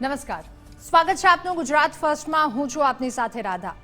નમસ્કાર. સ્વાગત છે આપનું ગુજરાત ફર્સ્ટમાં. હું છું આપની સાથે રાધા.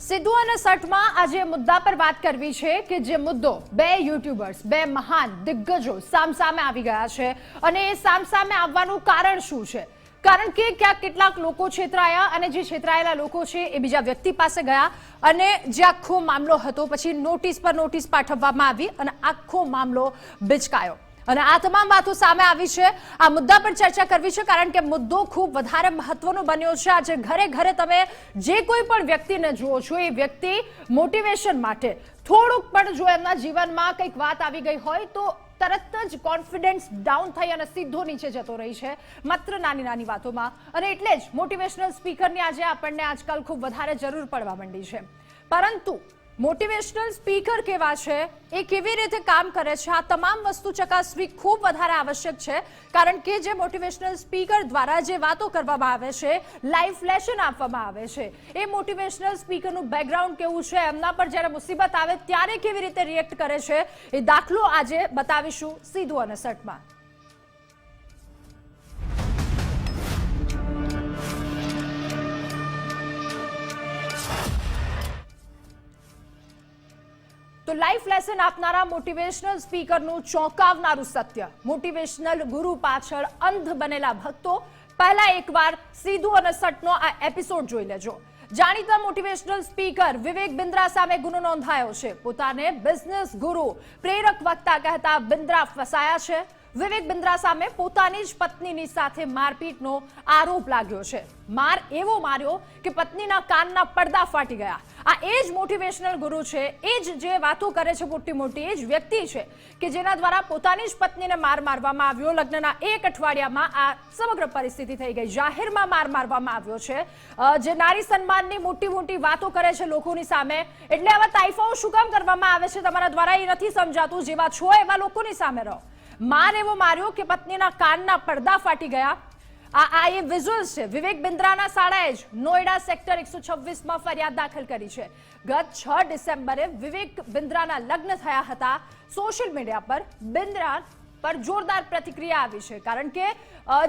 સિદ્ધુ અને સટમાં આજે મુદ્દા પર વાત કરવી છે કે જે મુદ્દો બે યુટ્યુબર્સ, બે મહાન દિગ્ગજો સામસામે આવી ગયા છે અને એ સામસામે આવવાનું કારણ શું છે? કારણ કે ક્યાંક કેટલાક લોકો છેતરાયા અને જે છેતરાયેલા લોકો છે એ બીજા વ્યક્તિ પાસે ગયા અને જે આખો મામલો હતો, પછી નોટિસ પર નોટિસ પાઠવવામાં આવી અને આખો મામલો બિચકાયો. અને આ તમામ વાતો સામે આવી છે. આ મુદ્દા પર ચર્ચા કરવી છે કારણ કે મુદ્દો ખૂબ વધારે મહત્વનો બન્યો છે. આજે ઘરે ઘરે તમે જે કોઈ પણ વ્યક્તિને જુઓ છો, એ વ્યક્તિ મોટિવેશન માટે થોડુંક પણ જો એમના જીવનમાં કંઈક વાત આવી ગઈ હોય તો તરત જ કોન્ફિડન્સ ડાઉન થઈ અને સીધો નીચે જતો રહી છે. માત્ર નાની નાની વાતોમાં. અને એટલે જ મોટિવેશનલ સ્પીકરની આજે આપણને આજકાલ ખૂબ વધારે જરૂર પડવા માંડી છે. પરંતુ મોટિવેશનલ સ્પીકર કેવા છે? એ કેવી રીતે કામ કરે છે? આ તમામ વસ્તુ ચકાસવી ખૂબ વધારે આવશ્યક છે, કારણ કે જે મોટિવેશનલ સ્પીકર દ્વારા જે વાતો કરવામાં આવે છે લાઈફ લેશન આપવામાં આવે છે. એ મોટિવેશનલ સ્પીકરનું બેકગ્રાઉન્ડ કેવું છે, એમના પર જ્યારે મુસીબત આવે ત્યારે કેવી રીતે રિએક્ટ કરે છે, એ દાખલો આજે બતાવીશું સીધું અને સટમાં. તો લાઈફ લેસન આપનારા મોટિવેશનલ સ્પીકરનું ચોંકાવનારું સત્ય. મોટિવેશનલ ગુરુ પાછળ અંધ બનેલા ભક્તો પહેલા એકવાર સીધું અને સટનો આ એપિસોડ જોઈ લેજો. જાણીતા મોટિવેશનલ સ્પીકર વિવેક બિંદ્રા સામે ગુનો નોંધાયો છે. પોતાને બિઝનેસ ગુરુ, પ્રેરક વક્તા કહેતા બિંદ્રા ફસાયા છે. વિવેક બિંદ્રા સામે પોતાની જ પત્નીની સાથે મારપીટનો આરોપ લાગ્યો છે. માર એવો માર્યો કે પત્નીના કાનના પડદા ફાટી ગયા. આ એ જ મોટિવેશનલ ગુરુ છે, એ જ જે વાતો કરે છે મોટી મોટી, એ જ વ્યક્તિ છે કે જેના દ્વારા પોતાની જ પત્નીને માર મારવામાં આવ્યો. લગ્નના એક અઠવાડિયામાં આ સમગ્ર પરિસ્થિતિ થઈ ગઈ. જાહેરમાં માર મારવામાં આવ્યો છે. જે નારી સન્માનની મોટી મોટી વાતો કરે છે લોકોની સામે. એટલે આવા તાઇફાઓ શું કામ કરવામાં આવે છે તમારા દ્વારા એ નથી સમજાતું. જેવા છો એવા લોકોની સામે રહો. માર એવો માર્યો કે પત્નીના કાનના પડદા ફાટી ગયા. આ આ એ વિઝ્યુઅલ્સ છે. વિવેક બિંદ્રાના શાળાએ જ નોઈડા સેક્ટર એકસો છવ્વીસમાં ફરિયાદ દાખલ કરી છે. ગત છ ડિસેમ્બરે વિવેક બિંદ્રાના લગ્ન થયા હતા. સોશિયલ મીડિયા પર બિંદ્રા પર જોરદાર પ્રતિક્રિયા આવી છે. કારણ કે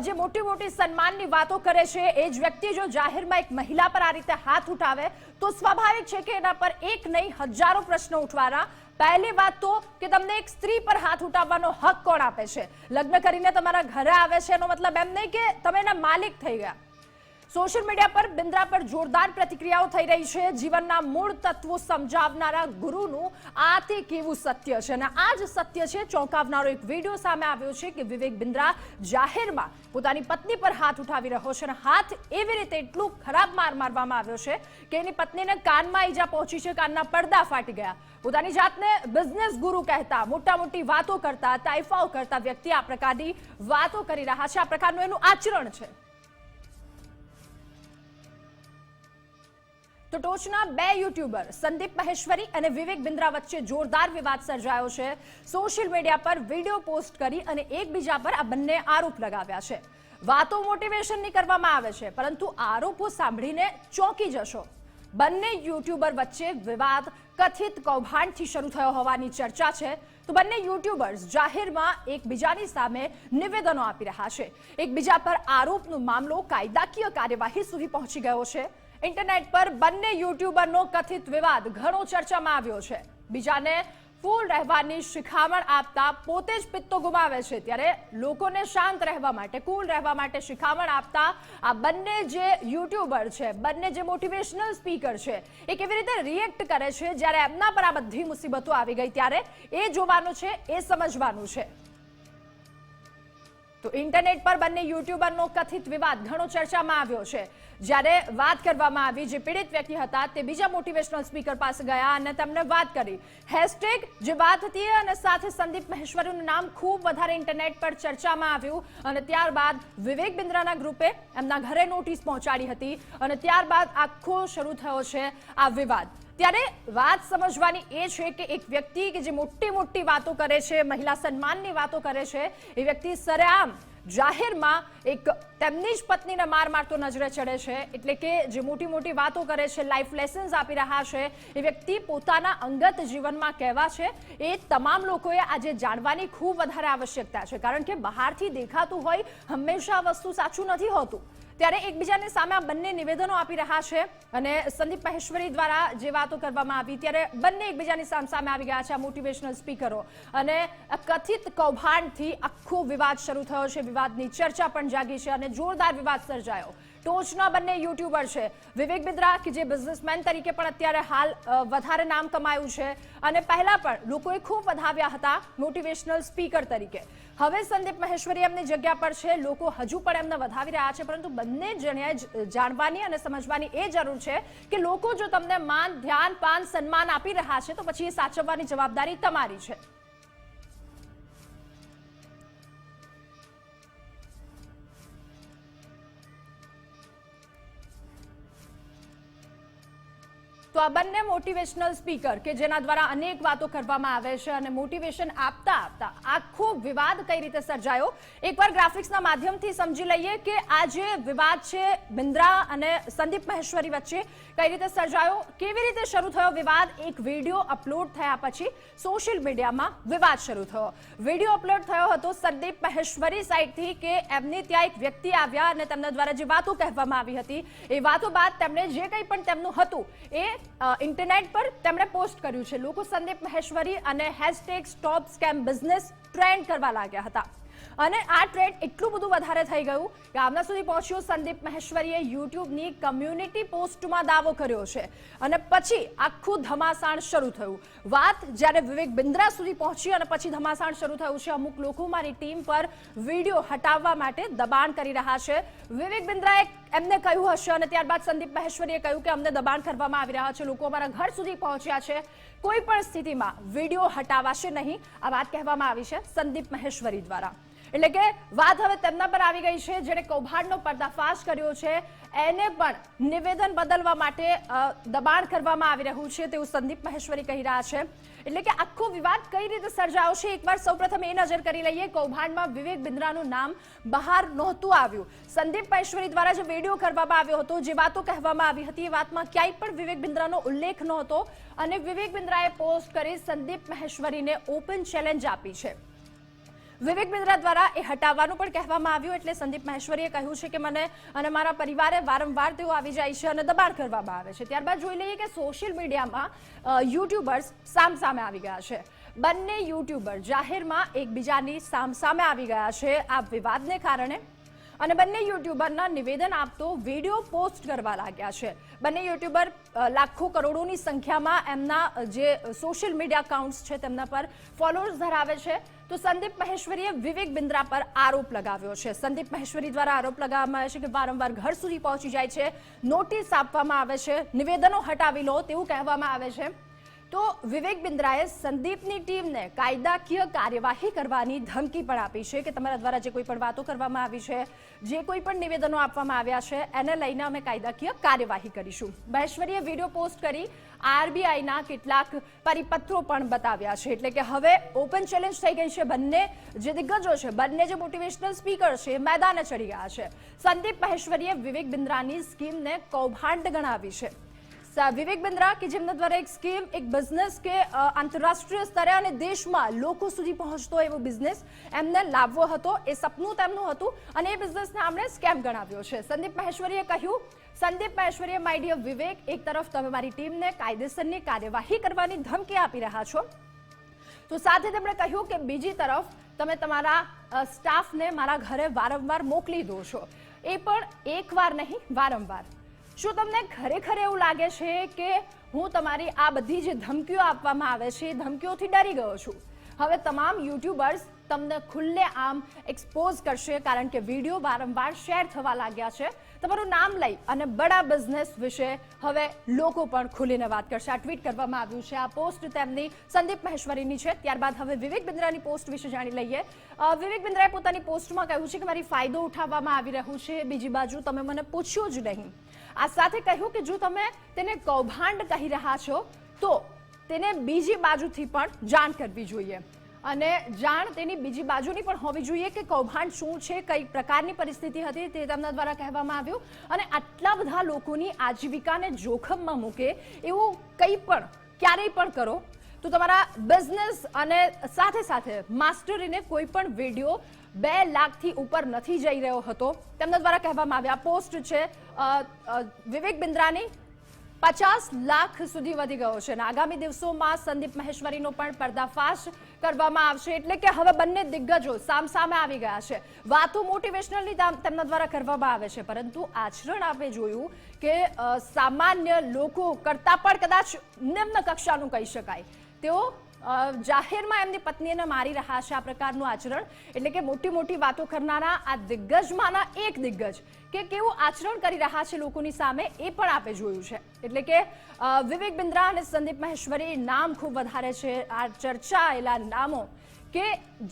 જે મોટી મોટી સન્માનની વાતો કરે છે, એ જ વ્યક્તિ જો જાહેરમાં એક મહિલા પર આ રીતે હાથ ઉઠાવે, તો સ્વાભાવિક છે કે એના પર એક નહીં, હજારો પ્રશ્નો ઉઠવાના પહેલી વાત તો કે તમને એક સ્ત્રી પર હાથ ઉઠાવવાનો હક કોણ આપે છે? લગ્ન કરીને તમારા ઘરે આવે છે એનો મતલબ એમ નહીં કે તમે એના માલિક થઈ ગયા. સોશિયલ મીડિયા પર બિંદ્રા પર જોરદાર પ્રતિક્રિયાઓ થઈ રહી છે. જીવનના મૂળ તત્વો સમજાવનારા ગુરુનું આ તે કેવું સત્ય છે? અને આ જ સત્ય છે, ચોંકાવનારો એક વીડિયો સામે આવ્યો છે કે વિવેક બિંદ્રા જાહેરમાં પોતાની પત્ની પર હાથ ઉઠાવી રહ્યો છે અને હાથ એવી રીતે એટલું ખરાબ માર મારવામાં આવ્યો છે કે એની પત્નીને કાનમાં ઈજા પહોંચી છે, કાનના પડદા ફાટી ગયા. પોતાની જાતને બિઝનેસ ગુરુ કહેતા મોટા મોટી વાતો કરતા, તાઇફાઓ કરતા વ્યક્તિ આ પ્રકારની વાતો કરી રહ્યા છે. આ પ્રકારનું એનું આચરણ છે. તો ટોચના બે યુટ્યુબર, સંદીપ મહેશ્વરી અને વિવેક બિંદ્રા વચ્ચે જોરદાર વિવાદ સર્જાયો છે. સોશિયલ મીડિયા પર વીડિયો પોસ્ટ કરી અને એકબીજા પર આ બંને આરોપ લગાવ્યા છે. વાતો મોટિવેશનની કરવામાં આવે છે, પરંતુ આરોપો સાંભળીને ચોંકી જશો. બંને યુટ્યુબર વચ્ચે વિવાદ કથિત કૌભાંડથી શરૂ થયો હોવાની ચર્ચા છે. તો બંને યુટ્યુબર્સ જાહેરમાં એકબીજાની સામે નિવેદનો આપી રહ્યા છે. એકબીજા પર આરોપનો મામલો કાયદાકીય કાર્યવાહી સુધી પહોંચી ગયો છે. ઇન્ટરનેટ પર બંને યુટ્યુબરનો કથિત વિવાદ. ઘણો ચર્ચામાં આવ્યો છે. બીજાને ફૂલ રહેવાની શિખામણ આપતા પોતે જ પિત્તો ગુમાવે છે. ત્યારે લોકોને શાંત રહેવા માટે, કુલ રહેવા માટે શિખામણ આપતા આ બંને જે યુટ્યુબર છે, બંને જે મોટિવેશનલ સ્પીકર છે, એ કેવી રીતે રિએક્ટ કરે છે? જ્યારે એમના પર આ બધી મુસીબતો આવી ગઈ, ત્યારે એ જોવાનું છે, એ સમજવાનું છે. તો ઇન્ટરનેટ પર બંને યુટ્યુબરનો કથિત વિવાદ ઘણો ચર્ચામાં આવ્યો છે. જ્યારે વાત કરવામાં આવી, જે પીડિત વ્યક્તિ હતા, તે બીજા મોટિવેશનલ સ્પીકર પાસે ગયા અને તેમને વાત કરી. હેશટેગ જે વાત હતી અને સાથે સંદીપ મહેશ્વરીનું નામ ખૂબ વધારે ઇન્ટરનેટ પર ચર્ચામાં આવ્યું અને ત્યારબાદ વિવેક બિંદ્રાના ગ્રુપે એમના ઘરે નોટિસ પહોંચાડી હતી અને ત્યારબાદ આખો શરૂ થયો છે આ વિવાદ. ત્યારે વાત સમજવાની એ છે કે એક વ્યક્તિ કે જે મોટી મોટી વાતો કરે છે, મહિલા સન્માનની વાતો કરે છે, એ વ્યક્તિ સરેઆમ જાહેરમાં એક તેમની જ પત્નીને માર મારતો નજરે ચડે છે. એટલે કે જે મોટી મોટી વાતો કરે છે લાઈફ લેસન્સ આપી રહ્યા છે, એ વ્યક્તિ પોતાના અંગત જીવનમાં કહેવા છે, એ તમામ લોકોએ આજે જાણવાની ખૂબ વધારે આવશ્યકતા છે. કારણ કે બહારથી દેખાતું હોય, હંમેશા વસ્તુ સાચું નથી હોતું. ત્યારે એકબીજાની સામે આ બંને નિવેદનો આપી રહ્યા છે અને સંદીપ મહેશ્વરી દ્વારા જે વાતો કરવામાં આવી ત્યારે બંને એકબીજાની સામ આવી ગયા છે આ મોટિવેશનલ સ્પીકરો અને કથિત કૌભાંડથી આખો વિવાદ શરૂ થયો છે, વિવાદની ચર્ચા પણ જાગી છે અને જોરદાર વિવાદ સર્જાયો. ટોચના બંને યુટ્યુબર છે, વિવેક બિદ્રા કે જે બિઝનેસમેન તરીકે પણ અત્યારે હાલ વધારે નામ કમાયું છે. અને પહેલા પણ લોકોએ ખૂબ વધાવ્યા હતા મોટિવેશનલ સ્પીકર તરીકે. હવે સંદીપ મહેશ્વરી એમની જગ્યા પર છે. લોકો હજુ પણ એમને વધાવી રહ્યા છે, પરંતુ બંને જણે જાણવાની અને સમજવાની એ જરૂર છે કે લોકો જો તમને માન, ધ્યાન, પાન, સન્માન આપી રહ્યા છે, તો પછી એ સાચવવાની જવાબદારી તમારી છે. તો આ બંને મોટિવેશનલ સ્પીકર કે જેના દ્વારા અનેક વાતો કરવામાં આવે છે અને મોટિવેશન આપતા આપતા આખો વિવાદ કઈ રીતે સર્જાયો? એકવાર ગ્રાફિક્સના માધ્યમથી સમજી લઈએ કે આ જે વિવાદ છે, બિંદ્રા અને સંદીપ મહેશ્વરી વચ્ચે કઈ રીતે સર્જાયો? કેવી રીતે શરૂ થયો વિવાદ? એક વીડિયો અપલોડ થયા પછી સોશિયલ મીડિયામાં વિવાદ શરૂ થયો. વીડિયો અપલોડ થયો હતો સંદીપ મહેશ્વરી સાઈડથી કે એમની ત્યાં એક વ્યક્તિ આવ્યા અને તેમના દ્વારા જે વાતો કહેવામાં આવી હતી, એ વાતો બાદ તેમણે જે કંઈ પણ તેમનું હતું એ ઇન્ટરનેટ પર તેમણે પોસ્ટ કર્યું છે. લોકો સંદીપ મહેશ્વરી અને hashtag stop scam business trend કરવા લાગ્યા હતા. અને આ ટ્રેન્ડ એટલું બધું વધારે થઈ ગયું કે આમના સુધી પહોંચ્યું સંદીપ મહેશ્વરીએ યુટ્યુબની કમ્યુનિટી પોસ્ટમાં દાવો કર્યો છે. અને પછી આખું ધમાસાણ શરૂ થયું. વાત જ્યારે વિવેક બિંદ્રા સુધી પહોંચી અને પછી ધમાસાણ શરૂ થયું છે, અમુક લોકો મારી ટીમ પર વીડિયો હટાવવા માટે દબાણ કરી રહ્યા છે. વિવેક બિંદ્રાએ એમને કહ્યું હશે અને ત્યારબાદ સંદીપ મહેશ્વરીએ કહ્યું કે અમને દબાણ કરવામાં આવી રહ્યા છે. લોકો અમારા ઘર સુધી પહોંચ્યા છે. કોઈ પણ સ્થિતિમાં વીડિયો હટાવાશે નહીં. આ વાત કહેવામાં આવી છે સંદીપ મહેશ્વરી દ્વારા. એટલે કે વાત હવે તેમના પર આવી ગઈ છે. જેણે કૌભાંડનો પર્દાફાશ કર્યો છે. એને પણ નિવેદન બદલવા માટે દબાણ કરવામાં આવી રહ્યું છે તેવું સંદીપ મહેશ્વરી કહી રહ્યા છે. એટલે કે આખો વિવાદ કઈ રીતે સર્જાયો છે? એકવાર સૌપ્રથમ એ નજર કરી લઈએ, કૌભાંડમાં વિવેક બિંદ્રાનું નામ બહાર નહોતું આવ્યું. સંદીપ મહેશ્વરી દ્વારા જે વીડિયો કરવામાં આવ્યો હતો, જે વાતો કહેવામાં આવી હતી, એ વાતમાં ક્યાંય પણ વિવેક બિંદ્રાનો ઉલ્લેખ નહોતો અને વિવેક બિંદ્રાએ પોસ્ટ કરી સંદીપ મહેશ્વરીને ઓપન ચેલેન્જ આપી છે. વિવેક બિંદ્રા દ્વારા એ હટાવવાનું પણ કહેવામાં આવ્યું, એટલે સંદીપ મહેશ્વરીએ કહ્યું છે કે મને અને મારા પરિવારે વારંવાર તેઓ આવી જાય છે અને દબાણ કરવામાં આવે છે. ત્યારબાદ જોઈ લઈએ કે સોશિયલ મીડિયામાં યુટ્યુબર્સ સામ સામે આવી ગયા છે. બંને યુટ્યુબર જાહેરમાં એકબીજાની સામ સામે આવી ગયા છે આ વિવાદને કારણે. અને બંને યુટ્યુબરના નિવેદન આપતો વીડિયો પોસ્ટ કરવા લાગ્યા છે. બંને યુટ્યુબર લાખો કરોડોની સંખ્યામાં એમના જે સોશિયલ મીડિયા અકાઉન્ટ્સ છે તેમના પર ફોલોઅર્સ ધરાવે છે. તો સંદીપ મહેશ્વરીએ વિવેક બિંદ્રા પર આરોપ લગાવ્યો છે. સંદીપ મહેશ્વરી દ્વારા આરોપ લગાવવામાં આવે છે કે વારંવાર ઘર સુધી પહોંચી જાય છે. નોટિસ આપવામાં આવે છે. નિવેદનો હટાવી લો તેવું કહેવામાં આવે છે. તો વિવેક બિંદ્રાએ સંદીપની ટીમને કાયદાકીય કાર્યવાહી કરવાની ધમકી પણ આપી છે કે તમારા દ્વારા જે કોઈ પણ વાતો કરવામાં આવી છે, જે કોઈ પણ નિવેદનો આપવામાં આવ્યા છે, એને લઈને અમે કાયદાકીય કાર્યવાહી કરીશું. મહેશ્વરીએ વીડિયો પોસ્ટ કરી આરબીઆઈના કેટલાક પરિપત્રો પણ બતાવ્યા છે. એટલે કે હવે ઓપન ચેલેન્જ થઈ ગઈ છે બંને જે દિગ્ગજો છે, બંને જે મોટિવેશનલ સ્પીકર છે મેદાને ચડી ગયા છે. સંદીપ મહેશ્વરીએ વિવેક બિંદ્રાની સ્કીમને કૌભાંડ ગણાવી છે. વિવેક બિંદ્રા કે જેમના દ્વારા એક સ્કીમ, એક બિઝનેસ કે આંતરરાષ્ટ્રીય સ્તરે અને દેશમાં લોકો સુધી પહોંચતો એવો બિઝનેસ એમને લાવવો હતો, એ સપનું તેમનું હતું અને એ બિઝનેસને આમણે સ્કેમ ગણાવ્યો છે. સંદીપ મહેશ્વરીએ કહ્યું, સંદીપ મહેશ્વરીએ માય ડિયર વિવેક, એક તરફ તમે મારી ટીમને કાયદેસરની કાર્યવાહી કરવાની ધમકી આપી રહ્યા છો. તો સાથે તેમણે કહ્યું કે બીજી તરફ તમે તમારા સ્ટાફને મારા ઘરે વારંવાર મોકલી દો છો. એ પણ એકવાર નહીં, વારંવાર. શું તમને ખરેખર એવું લાગે છે કે હું તમારી આ બધી જે ધમકીઓ આપવામાં આવે છે, ધમકીઓથી ડરી ગયો છું? હવે તમામ યુટ્યુબર્સ તમને ખુલ્લે આમ એક્સપોઝ કરશે, કારણ કે વીડિયો વારંવાર શેર થવા લાગ્યા છે. તમારું નામ લઈ અને બડા બિઝનેસ વિશે હવે લોકો પણ ખુલીને વાત કરશે. આ ટ્વીટ કરવામાં આવ્યું છે, આ પોસ્ટ તેમની સંદીપ મહેશ્વરીની છે. ત્યારબાદ હવે વિવેક બિંદ્રાની પોસ્ટ વિશે જાણી લઈએ. વિવેક બિંદ્રાએ પોતાની પોસ્ટમાં કહ્યું છે કે મારી ફાયદો ઉઠાવવામાં આવી રહ્યું છે. બીજી બાજુ તમે મને પૂછ્યું જ નહીં. આ સાથે કહ્યું કે જો તમે તેને કૌભાંડ કહી રહ્યા છો, તો તેને બીજી બાજુથી પણ જાણ કરવી જોઈએ. અને જાણ તેની બીજી બાજુની પણ હોવી જોઈએ કે કૌભાંડ શું છે, કઈ પ્રકારની પરિસ્થિતિ હતી તે તેમના દ્વારા કહેવામાં આવ્યું. અને આટલા બધા લોકોની આજીવિકાને જોખમમાં મૂકે એવું કંઈ પણ, ક્યારેય પણ કરો તો તમારા બિઝનેસ અને સાથે સાથે માસ્ટરીને કોઈ પણ વીડિયો બે લાખથી ઉપર નથી જઈ રહ્યો હતો. તેમના દ્વારા કહેવામાં આવ્યા પોસ્ટ છે વિવેક બિંદ્રાની પચાસ લાખ સુધી વધી ગયો છે. અને આગામી દિવસોમાં સંદીપ મહેશ્વરીનો પણ પર્દાફાશ કરવામાં આવશે. એટલે કે હવે બંને દિગ્ગજો સામસામે આવી ગયા છે. વાતો મોટિવેશનલની તામ- તેમના દ્વારા કરવામાં આવે છે. પરંતુ આચરણ આપણે જોયું કે સામાન્ય લોકો કરતાં પણ કદાચ નિમ્ન કક્ષાનું કહી શકાય. તેઓ જાહેરમાં એમની પત્નીને મારી રહ્યા છે આ પ્રકારનું આચરણ. એટલે કે મોટી મોટી વાતો કરનારા આ દિગ્ગજમાંના એક દિગ્ગજ કે કેવું આચરણ કરી રહ્યા છે લોકોની સામે એ પણ આપે જોયું છે. એટલે કે વિવેક બિંદ્રા અને સંદીપ મહેશ્વરી નામ ખૂબ વધારે છે આ ચર્ચાયેલા નામો કે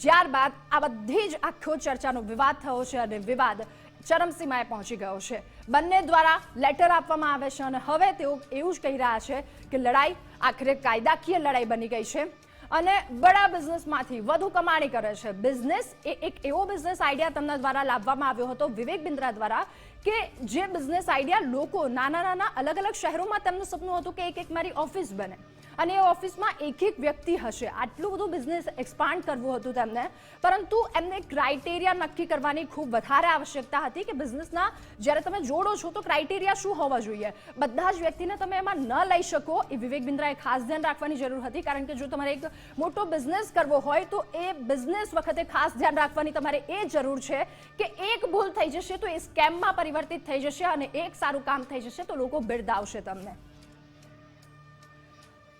જ્યારબાદ આ બધી જ આખો ચર્ચાનો વિવાદ થયો છે અને વિવાદ ચરમસીમાએ પહોંચી ગયો છે. બંને દ્વારા લેટર આપવામાં આવે છે અને હવે તેઓ એવું જ કહી રહ્યા છે કે લડાઈ આખરે કાયદાકીય લડાઈ બની ગઈ છે અને બડા બિઝનેસમાંથી વધુ કમાણી કરે છે. બિઝનેસ એ એક એવો બિઝનેસ આઈડિયા તેમના દ્વારા લાવવામાં આવ્યો હતો વિવેક બિંદ્રા દ્વારા કે જે બિઝનેસ આઈડિયા લોકો નાના નાના અલગ અલગ શહેરોમાં તેમનું સપનું હતું કે એક એક મારી ઓફિસ બને. અને એ ઓફિસમાં એક એક વ્યક્તિ હશે. આટલું બધું બિઝનેસ એક્સપાન્ડ કરવું હતું તેમને. પરંતુ એમને ક્રાઇટેરિયા નક્કી કરવાની ખૂબ વધારે આવશ્યકતા હતી કે બિઝનેસના જ્યારે તમે જોડો છો તો ક્રાઇટેરિયા શું હોવા જોઈએ. બધા જ વ્યક્તિને તમે એમાં ન લઈ શકો એ વિવેક બિન્દ્રાએ ખાસ ધ્યાન રાખવાની જરૂર હતી. કારણ કે જો તમારે એક મોટો બિઝનેસ કરવો હોય તો એ બિઝનેસ વખતે ખાસ ધ્યાન રાખવાની તમારે એ જરૂર છે કે એક ભૂલ થઈ જશે તો એ સ્કેમમાં પરિવર્તિત થઈ જશે અને એક સારું કામ થઈ જશે તો લોકો બિરદાવશે તમને.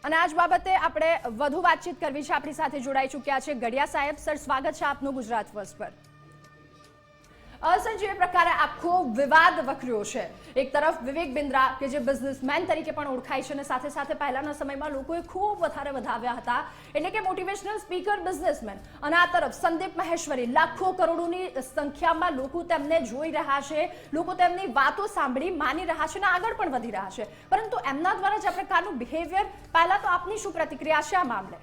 અને આજ બાબતે આપણે વધુ વાતચીત કરવી છે. આપણી સાથે જોડાઈ ચૂક્યા છે ગડિયા સાહેબ. સર, સ્વાગત છે આપનું ગુજરાત ફર્સ્ટ પર. અ, સર જે પ્રકારે આખો વિવાદ વકર્યો છે. એક તરફ વિવેક બિંદ્રા કે જે બિઝનેસમેન તરીકે પણ ઓળખાય છે અને સાથે સાથે પહેલાના સમયમાં લોકોએ ખૂબ વધારે વધાવ્યા હતા. એટલે કે મોટિવેશનલ સ્પીકર બિઝનેસમેન અને આ તરફ સંદીપ મહેશ્વરી લાખો કરોડોની સંખ્યામાં લોકો તેમને જોઈ રહ્યા છે. લોકો તેમની વાતો સાંભળી માની રહ્યા છે અને આગળ પણ વધી રહ્યા છે. પરંતુ એમના દ્વારા જે આ પ્રકારનું બિહેવિયર પહેલા તો આપની શું પ્રતિક્રિયા છે આ મામલે?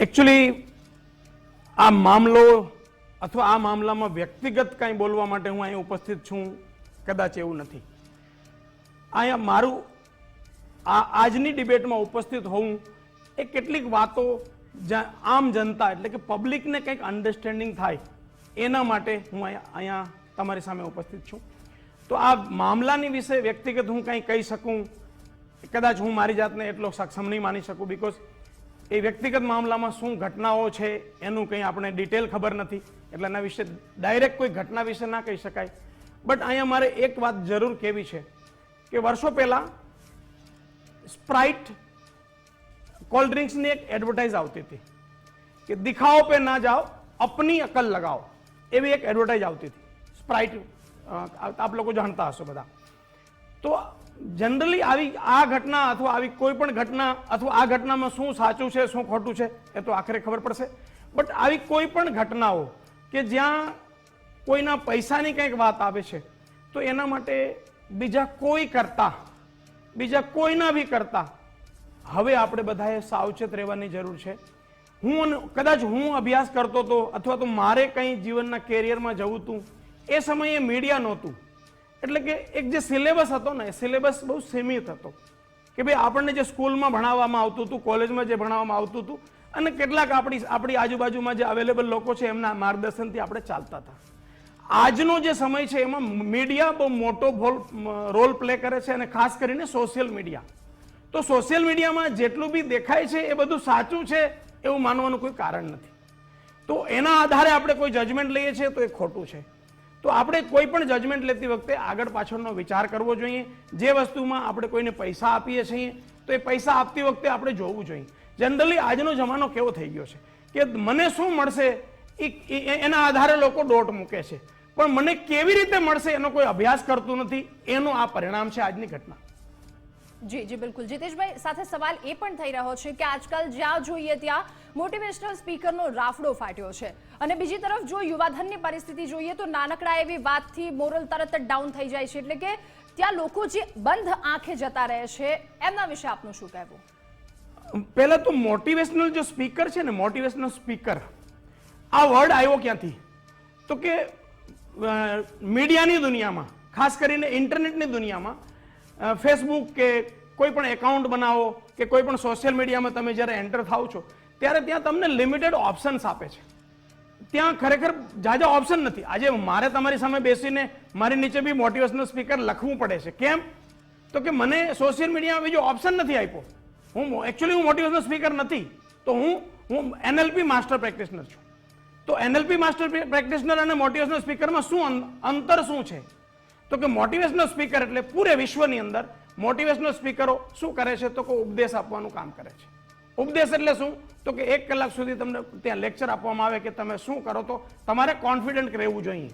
એકચ્યુઅલી આ મામલો અથવા આ મામલામાં વ્યક્તિગત કંઈ બોલવા માટે હું અહીં ઉપસ્થિત છું, કદાચ એવું નથી. અહીંયા મારું આ આજની ડિબેટમાં ઉપસ્થિત હોવું એ કેટલીક વાતો આમ જનતા એટલે કે પબ્લિકને કંઈક અન્ડરસ્ટેન્ડિંગ થાય, એના માટે હું અહીંયા તમારી સામે ઉપસ્થિત છું. તો આ મામલાની વિશે વ્યક્તિગત હું કંઈ કહી શકું? કદાચ હું મારી જાતને એટલો સક્ષમ નહીં માની શકું બિકોઝ એ વ્યક્તિગત મામલામાં શું ઘટનાઓ છે એનું કંઈ આપણે ડિટેલ ખબર નથી. એટલે એના વિશે ડાયરેક્ટ કોઈ ઘટના વિશે ના કહી શકાય. બટ અહીંયા મારે એક વાત જરૂર કહેવી છે કે વર્ષો પહેલાં સ્પ્રાઇટ કોલ્ડ ડ્રિંક્સની એક એડવર્ટાઇઝ આવતી હતી કે દિખાઓ પે ના જાઓ, અપની અકલ લગાઓ એવી એક એડવર્ટાઇઝ આવતી હતી. સ્પ્રાઇટ આપ લોકો જાણતા હશો બધા. તો જનરલી આવી આ ઘટના અથવા આવી કોઈ પણ ઘટના અથવા આ ઘટનામાં શું સાચું છે, શું ખોટું છે, એ તો આખરે ખબર પડશે. બટ આવી કોઈ પણ ઘટનાઓ કે જ્યાં કોઈના પૈસાની કંઈક વાત આવે છે, તો એના માટે બીજા કોઈ કરતા, બીજા કોઈના બી કરતા, હવે આપણે બધાએ સાવચેત રહેવાની જરૂર છે. હું કદાચ હું અભ્યાસ કરતો હતો અથવા તો મારે કંઈ જીવનના કેરિયરમાં જવું હતું એ સમયે મીડિયા નહોતું. એટલે કે એક જે સિલેબસ હતો ને, એ સિલેબસ બહુ સીમિત હતો. કે ભાઈ આપણને જે સ્કૂલમાં ભણાવવામાં આવતું હતું કોલેજમાં જે ભણાવવામાં આવતું હતું અને કેટલાક આપણી આપણી આજુબાજુમાં જે અવેલેબલ લોકો છે, એમના માર્ગદર્શનથી આપણે ચાલતા હતા. આજનો જે સમય છે, એમાં મીડિયા બહુ મોટો રોલ પ્લે કરે છે અને ખાસ કરીને સોશિયલ મીડિયા. તો સોશિયલ મીડિયામાં જેટલું બી દેખાય છે, એ બધું સાચું છે, એવું માનવાનું કોઈ કારણ નથી. તો એના આધારે આપણે કોઈ જજમેન્ટ લઈએ છીએ તો એ ખોટું છે. તો આપણે કોઈ પણ જજમેન્ટ લેતી વખતે આગળ પાછળનો વિચાર કરવો જોઈએ. જે વસ્તુમાં આપણે કોઈને પૈસા આપીએ છીએ, તો એ પૈસા આપતી વખતે આપણે જોવું જોઈએ. જનરલી આજનો જમાનો કેવો થઈ ગયો છે કે મને શું મળશે? એ એના આધારે લોકો દોટ મૂકે છે. પણ મને કેવી રીતે મળશે એનો કોઈ અભ્યાસ કરતું નથી, એનું આ પરિણામ છે આજની ઘટના. જી જી, બિલકુલ. જીતેશભાઈ, સાથે સવાલ એ પણ થઈ રહ્યો છે કે આજકાલ જ્યાં જોઈએ ત્યાં મોટિવેશનલ સ્પીકરનો રાફડો ફાટ્યો છે. અને બીજી તરફ જો યુવાધનની પરિસ્થિતિ જોઈએ તો નાનકડા એવી વાતથી મોરલ તરત જ ડાઉન થઈ જાય છે. એટલે કે ત્યાં લોકો જે બંધ આંખે જતા રહે છે, એમના વિશે આપનું શું કહેવું? પહેલા તો મોટિવેશનલ જો સ્પીકર છે ને મોટિવેશનલ સ્પીકર આ વર્ડ આવ્યો ક્યાંથી? તો કે મીડિયાની દુનિયામાં, ખાસ કરીને ઇન્ટરનેટની દુનિયામાં ફેસબુક કે કોઈ પણ એકાઉન્ટ બનાવો કે કોઈ પણ સોશિયલ મીડિયામાં તમે જ્યારે એન્ટર થાવ છો, ત્યારે ત્યાં તમને લિમિટેડ ઓપ્શન્સ આપે છે. ત્યાં ખરેખર જાજા ઓપ્શન નથી. આજે મારે તમારી સામે બેસીને મારી નીચે બી મોટિવેશનલ સ્પીકર લખવું પડે છે. કેમ? તો કે મને સોશિયલ મીડિયામાં બીજો ઓપ્શન નથી આપ્યો. હું એકચ્યુઅલી હું મોટિવેશનલ સ્પીકર નથી, તો હું હું એનએલપી માસ્ટર પ્રેક્ટિશનર છું. તો એનએલપી માસ્ટર પ્રેક્ટિશનર અને મોટિવેશનલ સ્પીકરમાં શું અંતર શું છે? તો કે મોટિવેશનલ સ્પીકર એટલે પૂરે વિશ્વની અંદર મોટિવેશનલ સ્પીકરો શું કરે છે? તો કે ઉપદેશ આપવાનું કામ કરે છે. ઉપદેશ એટલે શું? તો કે એક કલાક સુધી તમને ત્યાં લેક્ચર આપવામાં આવે કે તમે શું કરો તો તમારે કોન્ફિડન્ટ રહેવું જોઈએ.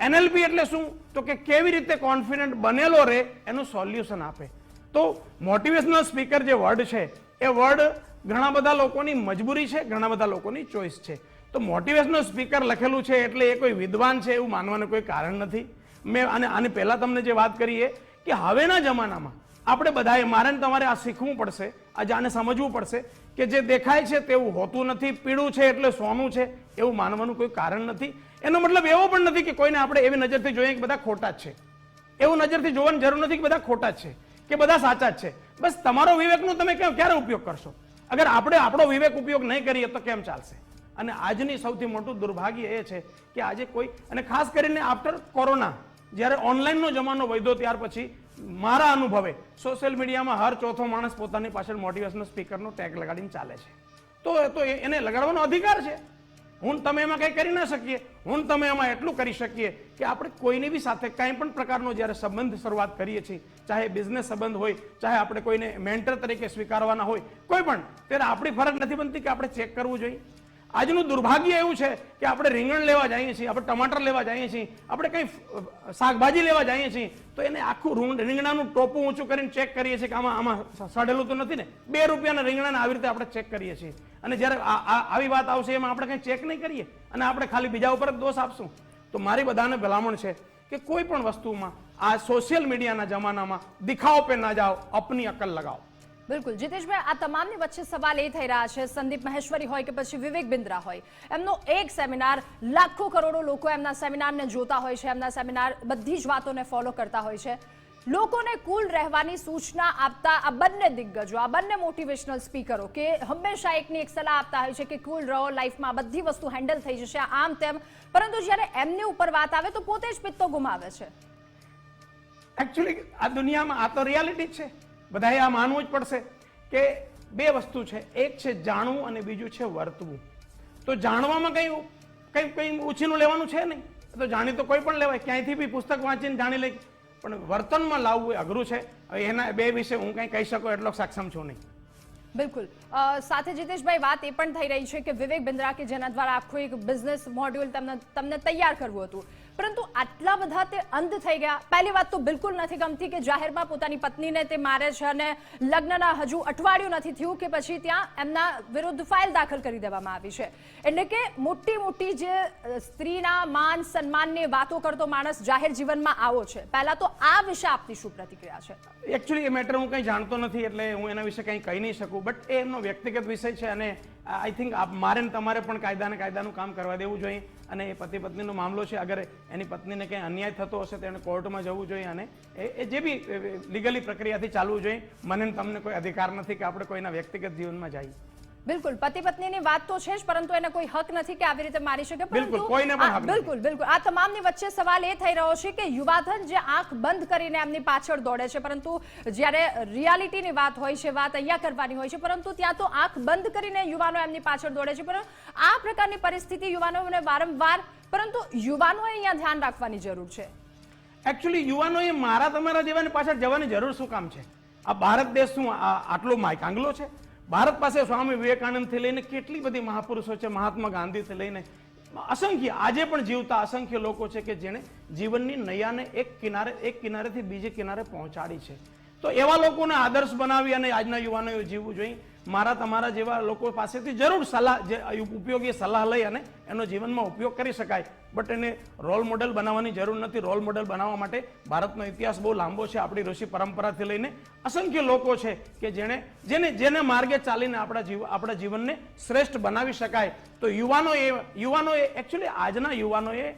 એનએલપી એટલે શું? તો કે કેવી રીતે કોન્ફિડન્ટ બનેલો રહે એનું સોલ્યુશન આપે. તો મોટિવેશનલ સ્પીકર જે વર્ડ છે, એ વર્ડ ઘણા બધા લોકોની મજબૂરી છે, ઘણા બધા લોકોની ચોઈસ છે. તો મોટિવેશનલ સ્પીકર લખેલું છે એટલે એ કોઈ વિદ્વાન છે એવું માનવાનું કોઈ કારણ નથી. મેં અને આની પહેલાં તમને જે વાત કરી એ, કે હવેના જમાનામાં આપણે બધાએ, મારે તમારે આ શીખવું પડશે, આજે આને સમજવું પડશે કે જે દેખાય છે તેવું હોતું નથી, પીળું છે એટલે સોનું છે એવું માનવાનું કોઈ કારણ નથી. એનો મતલબ એવો પણ નથી કે કોઈને આપણે એવી નજરથી જોઈએ કે બધા ખોટા જ છે. એવું નજરથી જોવાની જરૂર નથી કે બધા ખોટા જ છે. કે બધા સાચા જ છે. બસ તમારો વિવેકનો તમે કેમ ક્યારે ઉપયોગ કરશો? અગર આપણે આપણો વિવેક ઉપયોગ નહીં કરીએ તો કેમ ચાલશે? અને આજની સૌથી મોટું દુર્ભાગ્ય એ છે કે આજે કોઈ અને ખાસ કરીને આફ્ટર કોરોના જ્યારે ઓનલાઈનનો જમાનો વધ્યો ત્યાર પછી મારા અનુભવે સોશિયલ મીડિયામાં હર ચોથો માણસ પોતાની પાછળ મોટિવેશનલ સ્પીકરનો ટેગ લગાડીને ચાલે છે. તો તો એને લગાડવાનો અધિકાર છે. હું તમે એમાં કંઈ કરી ના શકીએ. હું તમે એમાં એટલું કરી શકીએ કે આપણે કોઈની બી સાથે કાંઈ પણ પ્રકારનો જ્યારે સંબંધ શરૂઆત કરીએ છીએ, ચાહે બિઝનેસ સંબંધ હોય, ચાહે આપણે કોઈને મેન્ટર તરીકે સ્વીકારવાના હોય, કોઈ પણ, ત્યારે આપણી ફરજ નથી બનતી કે આપણે ચેક કરવું જોઈએ. આજનું દુર્ભાગ્ય એવું છે કે આપણે રીંગણ લેવા જઈએ છીએ, આપણે ટમાટર લેવા જઈએ છીએ, આપણે કંઈ શાકભાજી લેવા જઈએ છીએ, તો એને આખું રીંગણાનું ટોપું ઊંચું કરીને ચેક કરીએ છીએ કે આમાં આમાં સડેલું તો નથી ને? બે રૂપિયાના રીંગણાને આવી રીતે આપણે ચેક કરીએ છીએ. અને જ્યારે આવી વાત આવશે એમાં આપણે કંઈ ચેક નહીં કરીએ અને આપણે ખાલી બીજા ઉપર જ દોષ આપશું. તો મારી બધાને ભલામણ છે કે કોઈ પણ વસ્તુમાં આ સોશિયલ મીડિયાના જમાનામાં દિખાવ પે ના જાઓ, અપની અકલ લગાવો. બિલકુલ. જીતેશભાઈ, આ તમામની વચ્ચે સવાલ એ થઈ રહ્યા છે, સંદીપ મહેશ્વરી હોય કે પછી વિવેક બિંદ્રા હોય. એમનો એક સેમિનાર લાખો કરોડો લોકો એમના સેમિનારને જોતા હોય છે, એમના સેમિનાર બધી જ વાતોને ફોલો કરતા હોય છે. લોકોને કુલ રહેવાની સૂચના આપતા આ બંને દિગ્ગજો, આ બંને મોટિવેશનલ સ્પીકરો કે હંમેશા એકની એક સલાહ આપતા હોય છે કે કુલ રહો લાઈફમાં બધી વસ્તુ હેન્ડલ થઈ જશે આમ તેમ. પરંતુ જ્યારે એમની ઉપર વાત આવે તો પોતે જ પિત્તો ગુમાવે છે. એકચ્યુઅલી આ દુનિયામાં આ તો રિયાલિટી છે. બધાએ આ માનવું જ પડશે કે બે વસ્તુ છે. એક છે જાણવું અને બીજું છે વર્તવું. તો જાણવામાં કંઈ કંઈ કંઈ ઉછીનું લેવાનું છે નહીં. તો જાણી તો કોઈ પણ લેવાય. ક્યાંયથી બી પુસ્તક વાંચીને જાણી લઈ પણ વર્તનમાં લાવવું એ અઘરું છે. એના બે વિશે હું કંઈ કહી શકું એટલો સક્ષમ છું નહીં. બિલકુલ. સાથે જીતેશભાઈ, વાત એ પણ થઈ રહી છે કે વિવેક બિંદ્રા કે જેના દ્વારા આખું એક બિઝનેસ મોડ્યુલ તમને તમને તૈયાર કરવું હતું. પરંતુ આટલા બધા તે અંધ થઈ ગયા. પહેલી વાત તો બિલકુલ નથી ગમતી કે જાહેરમાં પોતાની પત્નીને તે મારે છે અને લગ્નના હજુ અઠવાડિયું નથી થયું કે પછી ત્યાં એમના વિરુદ્ધ ફાઇલ દાખલ કરી દેવામાં આવી છે. એટલે કે મોટી મોટી જે સ્ત્રીના માન, સન્માનની વાતો કરતો માણસ જાહેર જીવનમાં આવો છે. પહેલા તો આ વિશે આપની શું પ્રતિક્રિયા છે? એકચ્યુઅલી એ મેટર હું કંઈ જાણતો નથી, એટલે હું એના વિશે કંઈ કહી નહીં શકું. બટ એ એમનો વ્યક્તિગત વિષય છે અને આઈ થિંક મારે ને તમારે પણ કાયદાને કાયદાનું કામ કરવા દેવું જોઈએ અને એ પતિ પત્નીનો મામલો છે. અગર એની પત્નીને કંઈ અન્યાય થતો હશે તો એને કોર્ટમાં જવું જોઈએ અને એ જે બી લીગલી પ્રક્રિયાથી ચાલવું જોઈએ. મને તમને કોઈ અધિકાર નથી કે આપણે કોઈના વ્યક્તિગત જીવનમાં જઈએ. બિલકુલ. પતિ પત્નીની વાત તો છે જ પરંતુ એને કોઈ હક નથી કે આવી રીતે મારી શકે બિલકુલ, પરંતુ. બિલકુલ બિલકુલ. આ તમામની વચ્ચે સવાલ એ થઈ રહ્યો છે કે યુવાધન જે આંખ બંધ કરીને એમની પાછળ દોડે છે પરંતુ જ્યારે રિયાલિટીની વાત હોય છે વાત અહીંયા કરવાની હોય છે પરંતુ ત્યાં તો આંખ બંધ કરીને યુવાનો એમની પાછળ દોડે છે પરંતુ આ પ્રકારની પરિસ્થિતિ યુવાનોને વારંવાર પરંતુ યુવાનોએ અહીંયા ધ્યાન રાખવાની જરૂર છે. એકચ્યુઅલી યુવાનોએ મારા તમારા જેવાની પાછળ જવાની જરૂર શું કામ છે? આ ભારત દેશ શું આટલો માયકાંગલો છે? ભારત પાસે સ્વામી વિવેકાનંદથી લઈને કેટલી બધી મહાપુરુષો છે, મહાત્મા ગાંધીથી લઈને અસંખ્ય, આજે પણ જીવતા અસંખ્ય લોકો છે કે જેણે જીવનની નૈયાને એક કિનારે, એક કિનારેથી બીજે કિનારે પહોંચાડી છે. તો એવા લોકોને આદર્શ બનાવી અને આજના યુવાનોએ જીવવું જોઈએ. મારા તમારા જેવા લોકો પાસેથી જરૂર સલાહ, જે ઉપયોગી સલાહ લઈ અને એનો જીવનમાં ઉપયોગ કરી શકાય. બટ એને રોલ મોડેલ બનાવવાની જરૂર નથી. રોલ મોડેલ બનાવવા માટે ભારતનો ઇતિહાસ બહુ લાંબો છે. આપણી ઋષિ પરંપરાથી લઈને અસંખ્ય લોકો છે કે જેણે, જેને જેને માર્ગે ચાલીને આપણા જીવ, આપણા જીવનને શ્રેષ્ઠ બનાવી શકાય. તો યુવાનો એ યુવાનો એ એકચ્યુઅલી આજના યુવાનોએ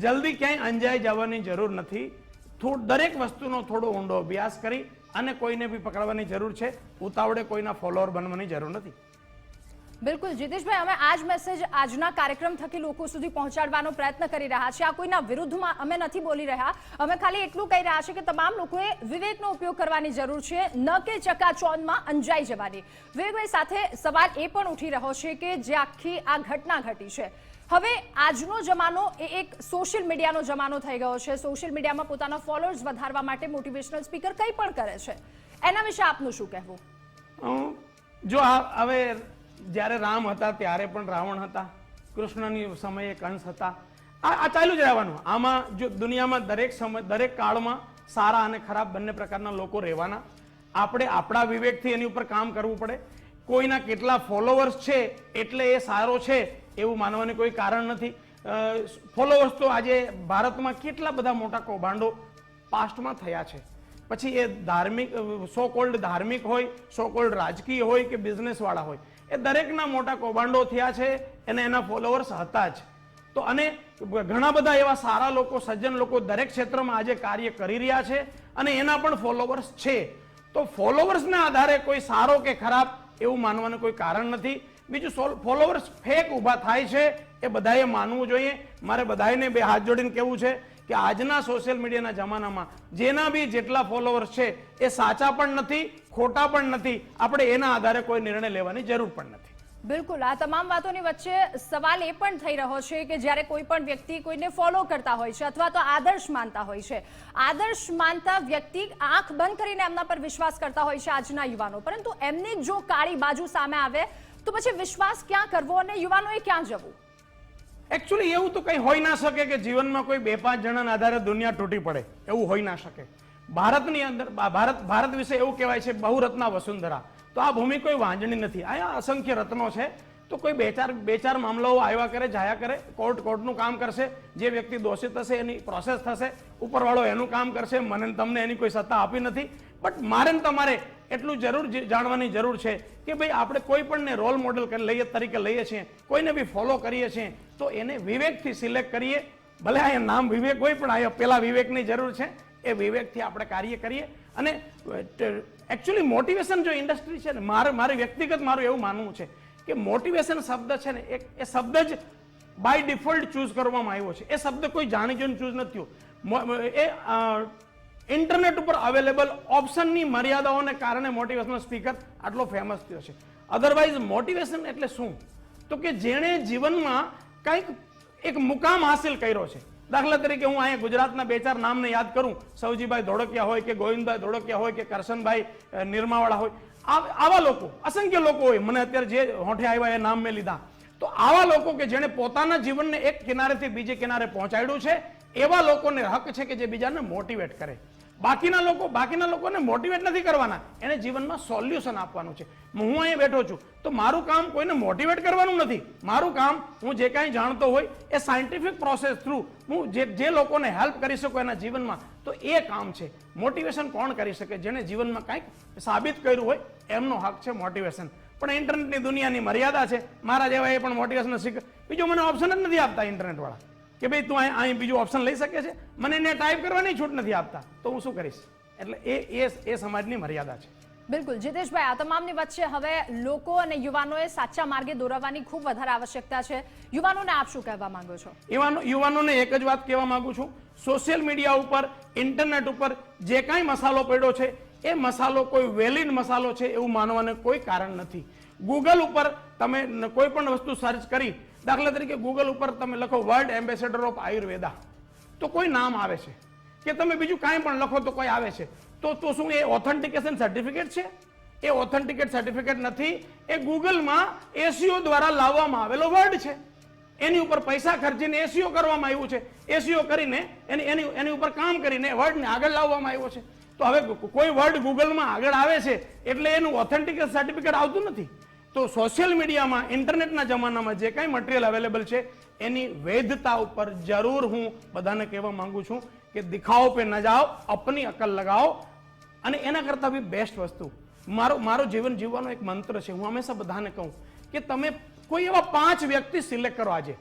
જલ્દી ક્યાંય અંજાઈ જવાની જરૂર નથી. દરેક વસ્તુનો થોડો ઊંડો અભ્યાસ કરી અને કોઈને બી પકડવાની જરૂર છે, ઉતાવળે કોઈના ફોલોઅર બનવાની જરૂર નથી. બિલકુલ, જીતેશભાઈ, અમે આ જ મેસેજ આજના કાર્યક્રમ થકી લોકો સુધી પહોંચાડવાનો પ્રયત્ન કરી રહ્યા છે આ કોઈના વિરુદ્ધમાં અમે નથી બોલી રહ્યા. અમે ખાલી એટલું કહી રહ્યા છે કે તમામ લોકોએ વિવેકનો ઉપયોગ કરવાની જરૂર છે, ન કે ચકાચોંધમાં અંજાઈ જવાની. વિવેકભાઈ સાથે સવાલ એ પણ ઉઠી રહ્યો છે કે જે આખી આ ઘટના ઘટી છે. હવે આજનો જમાનો એ એક સોશિયલ મીડિયાનો જમાનો થઈ ગયો છે. સોશિયલ મીડિયામાં પોતાના ફોલોઅર્સ વધારવા માટે મોટિવેશનલ સ્પીકર કંઈ પણ કરે છે. એના વિશે આપનું શું કહેવું? જો હવે જ્યારે રામ હતા ત્યારે પણ રાવણ હતા. કૃષ્ણની સમયે કંસ હતા. આ આ ચાલુ જ રહેવાનું. આમાં જો દુનિયામાં દરેક સમય, દરેક કાળમાં સારા અને ખરાબ બંને પ્રકારના લોકો રહેવાના. આપણે આપણા વિવેકથી એની ઉપર કામ કરવું પડે. કોઈના કેટલા ફોલોવર્સ છે, એટલે એ સારો છે. એવું માનવાની કોઈ કારણ નથી. ફોલોઅર્સ તો આજે ભારતમાં કેટલા બધા મોટા કૌભાંડો પાસ્ટમાં થયા છે. પછી એ ધાર્મિક સો કોલ્ડ ધાર્મિક હોય સો કોલ્ડ રાજકીય હોય કે બિઝનેસવાળા હોય, એ દરેકના મોટા કૌભાંડો થયા છે અને એના ફોલોઅર્સ હતા જ. તો અને ઘણા બધા એવા સારા લોકો, સજ્જન લોકો દરેક ક્ષેત્રમાં આજે કાર્ય કરી રહ્યા છે અને એના પણ ફોલોવર્સ છે. તો ફોલોવર્સના આધારે કોઈ સારો કે ખરાબ એવું માનવાનું કોઈ કારણ નથી. બીજું ફોલોવર્સ ફેક ઊભા થાય છે, એ બધાએ માનવું જોઈએ. મારે બધાને બે હાથ જોડીને કહેવું છે કે આજના સોશિયલ મીડિયાના જમાનામાં જેના બી જેટલા ફોલોવર્સ છે, એ સાચા પણ નથી, ખોટા પણ નથી. આપણે એના આધારે કોઈ નિર્ણય લેવાની જરૂર પણ નથી. બિલકુલ. આ તમામ વાતોની વચ્ચે સવાલ એ પણ થઈ રહ્યો છે કે જ્યારે કોઈ પણ વ્યક્તિ કોઈને ફોલો કરતા હોય છે અથવા તો આદર્શ માનતા હોય છે. આદર્શ માનતા વ્યક્તિ આંખ બંધ કરીને એમના પર વિશ્વાસ કરતા હોય છે આજના યુવાનો. પરંતુ એમની જો કાળી બાજુ સામે આવે તો પછી વિશ્વાસ ક્યાં કરવો અને યુવાનોએ ક્યાં જવું? એકચ્યુઅલી એવું તો કંઈ હોઈ ના શકે કે જીવનમાં કોઈ બે પાંચ જણાના આધારે દુનિયા તૂટી પડે. એવું હોઈ ના શકે. ભારતની અંદર ભારત ભારત વિશે એવું કહેવાય છે બહુરત્ના વસુંધરા. તો આ ભૂમિ કોઈ વાંજણી નથી. અહીંયા અસંખ્ય રત્નો છે. તો કોઈ બે ચાર બે ચાર મામલાઓ આવ્યા કરે, જાયા કરે, કોર્ટ, કોર્ટનું કામ કરશે, જે વ્યક્તિ દોષિત થશે એની પ્રોસેસ થશે, ઉપરવાળો એનું કામ કરશે, મને, તમને એની કોઈ સત્તા આપી નથી. બટ મારે તમારે એટલું જરૂર જાણવાની જરૂર છે કે ભાઈ આપણે કોઈ પણને રોલ મોડેલ લઈએ તરીકે લઈએ છીએ, કોઈને બી ફોલો કરીએ છીએ, તો એને વિવેકથી સિલેક્ટ કરીએ. ભલે અહીંયા નામ વિવેક હોય પણ અહીંયા પેલા વિવેકની જરૂર છે. એ વિવેકથી આપણે કાર્ય કરીએ. અને એકચ્યુઅલી મોટિવેશન જો ઇન્ડસ્ટ્રી છે ને, મારે, મારી વ્યક્તિગત મારું એવું માનવું છે કે મોટિવેશન શબ્દ છે ને, એક, એ શબ્દ જ બાય ડિફોલ્ટ ચૂઝ કરવામાં આવ્યો છે. એ શબ્દ કોઈ જાણી જોઈને ચૂઝ નથી એ ઇન્ટરનેટ ઉપર અવેલેબલ ઓપ્શનની મર્યાદાઓને કારણે મોટિવેશનલ સ્પીકર આટલો ફેમસ થયો છે. અધરવાઇઝ મોટિવેશન એટલે શું? તો કે જેણે જીવનમાં કંઈક એક મુકામ હાસિલ કર્યો છે. દાખલા તરીકે હું અહીંયા ગુજરાતના બે ચાર નામને યાદ કરું. સૌજીભાઈ ધોળકિયા હોય કે ગોવિંદભાઈ ધોળકિયા હોય કે કરશનભાઈ નિર્માવાળા હોય. આવા લોકો, અસંખ્ય લોકો હોય. મને અત્યારે જે હોઠે આવ્યા એ નામ મેં લીધા. તો આવા લોકો કે જેણે પોતાના જીવનને એક કિનારેથી બીજે કિનારે પહોંચાડ્યું છે એવા લોકોને હક છે કે જે બીજાને મોટિવેટ કરે. બાકીના લોકો બાકીના લોકોને મોટિવેટ નથી કરવાના. એને જીવનમાં સોલ્યુશન આપવાનું છે. હું અહીંયા બેઠો છું, તો મારું કામ કોઈને મોટિવેટ કરવાનું નથી. મારું કામ હું જે કાંઈ જાણતો હોય એ સાયન્ટિફિક પ્રોસેસ થ્રુ હું જે જે લોકોને હેલ્પ કરી શકું એના જીવનમાં, તો એ કામ છે. મોટિવેશન કોણ કરી શકે? જેણે જીવનમાં કાંઈક સાબિત કર્યું હોય, એમનો હક છે મોટિવેશન પણ ઇન્ટરનેટની દુનિયાની મર્યાદા છે. મારા જેવા એ પણ મોટિવેશન શીખ બીજું મને ઓપ્શન જ નથી આપતા ઇન્ટરનેટવાળા કે ભાઈ તું અહીં બીજું ઓપ્શન લઈ શકે છે? મને એને ટાઈપ કરવાની છૂટ નથી આપતા. તો હું શું કરીશ? એટલે એ એ એ સમાજની મર્યાદા છે. બિલકુલ. જીતેશભાઈ આ તમામની વચ્ચે હવે લોકો અને યુવાનોએ સાચા માર્ગે દોરાવવાની ખૂબ વધારે આવશ્યકતા છે. યુવાનોને આપ શું કહેવા માંગો છો? યુવાનો યુવાનોને એક જ વાત કહેવા માંગુ છું. સોશિયલ મીડિયા ઉપર ઇન્ટરનેટ ઉપર જે કાંઈ મસાલો પડ્યો છે એ મસાલો કોઈ વેલિડ મસાલો છે એવું માનવાનું કોઈ કારણ નથી. ગૂગલ ઉપર તમે કોઈ પણ વસ્તુ સર્ચ કરી દાખલા તરીકે ગૂગલ ઉપર તમે લખો વર્લ્ડ એમ્બેસેડર ઓફ આયુર્વેદા તો કોઈ નામ આવે છે? કે તમે બીજું કાંઈ પણ લખો તો કોઈ આવે છે? તો તો શું એ ઓથેન્ટિકેશન સર્ટિફિકેટ છે? એ ઓથેન્ટિકેટ સર્ટિફિકેટ નથી. એ ગૂગલમાં એસીઓ દ્વારા લાવવામાં આવેલો વર્ડ છે. એની ઉપર પૈસા ખર્ચીને એસીઓ કરવામાં આવ્યું છે. એસીઓ કરીને એની એની એની ઉપર કામ કરીને વર્ડને આગળ લાવવામાં આવ્યો છે. તો હવે કોઈ વર્ડ ગૂગલમાં આગળ આવે છે, એટલે એનું ઓથેન્ટિકેટ સર્ટિફિકેટ આવતું નથી. તો સોશિયલ મીડિયામાં ઇન્ટરનેટના જમાનામાં જે કાંઈ મટીરિયલ અવેલેબલ છે, એની વૈધતા ઉપર જરૂર હું બધાને કહેવા માંગુ છું કે દિખાઓ પે ન જાઓ, અપની અકલ લગાવો. અને એના કરતાં બી બેસ્ટ વસ્તુ. મારો મારો જીવન જીવવાનો એક મંત્ર છે. હું હંમેશા બધાને કહું કે તમે કોઈ એવા પાંચ વ્યક્તિ સિલેક્ટ કરો આજે.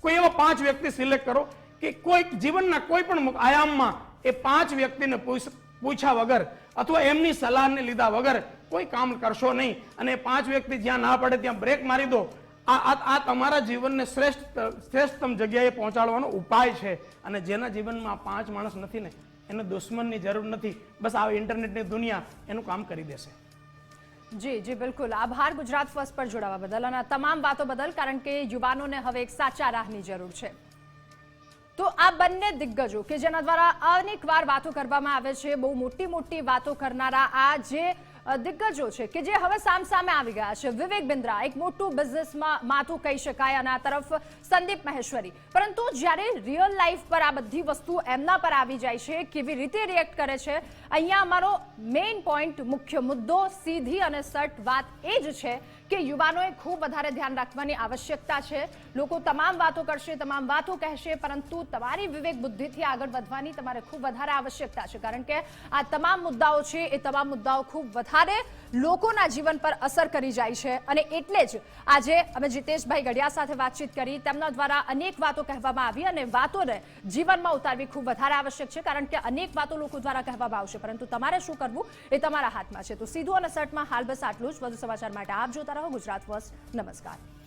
કોઈ એવા પાંચ વ્યક્તિ સિલેક્ટ કરો કે કોઈ જીવનના કોઈ પણ આયામમાં એ પાંચ વ્યક્તિને પૂછ- પૂછ્યા વગર અથવા એમની સલાહને લીધા વગર કોઈ કામ કરશો નહીં અને પાંચ વ્યક્તિ જ્યાં ના પડે ત્યાં બ્રેક મારી દો. આ, આ- તમારા જીવનને શ્રેષ્ઠ, શ્રેષ્ઠતમ જગ્યાએ પહોંચાડવાનો ઉપાય છે. અને જેના જીવનમાં પાંચ માણસ નથી ને, એને દુશ્મનની જરૂર નથી. બસ આ ઇન્ટરનેટની દુનિયા એનું કામ કરી દેશે. જી જી, બિલકુલ. આભાર ગુજરાત ફર્સ્ટ પર જોડાવા બદલ અને તમામ વાતો બદલ, કારણ કે યુવાનોને હવે એક સાચા રાહની જરૂર છે. તો આ બંને દિગ્ગજો કે જેના દ્વારા અનેક વાર વાતો કરવામાં આવે છે, બહુ મોટી મોટી વાતો કરનારા આ જે દિગ્ગજો છે કે જે હવે સામ સામે આવી ગયા છે. વિવેક બિંદ્રા એક મોટું બિઝનેસમાં માથું કહી શકાય અને આ તરફ સંદીપ મહેશ્વરી. પરંતુ જ્યારે રિયલ લાઈફ પર આ બધી વસ્તુ એમના પર આવી જાય છે, કેવી રીતે રિએક્ટ કરે છે, અહીંયા અમારો મેઇન પોઈન્ટ મુખ્ય મુદ્દો, સીધી અને સટ વાત એ જ છે કે યુવાનોએ ખૂબ વધારે ધ્યાન રાખવાની આવશ્યકતા છે. લોકો તમામ વાતો કરશે, તમામ વાતો કહેશે, પરંતુ તમારી વિવેક બુદ્ધિથી આગળ વધવાની તમારે ખૂબ વધારે આવશ્યકતા છે. કારણ કે આ તમામ મુદ્દાઓ છે, એ તમામ મુદ્દાઓ ખૂબ વધારે લોકોના જીવન પર અસર કરી જાય છે. અને એટલે જ આજે અમે જીતેશભાઈ ગડિયા સાથે વાતચીત કરી, તેમના દ્વારા અનેક વાતો કહેવામાં આવી અને વાતોને જીવનમાં ઉતારવી ખૂબ વધારે આવશ્યક છે, કારણ કે અનેક વાતો લોકો દ્વારા કહેવામાં આવશે. પરંતુ તમારે શું કરવું એ તમારા હાથમાં છે. તો સીધું અને સટમાં હાલ બસ આટલું જ. વધુ સમાચાર માટે આપ જોતા રહો ગુજરાત ફર્સ્ટ નમસ્કાર.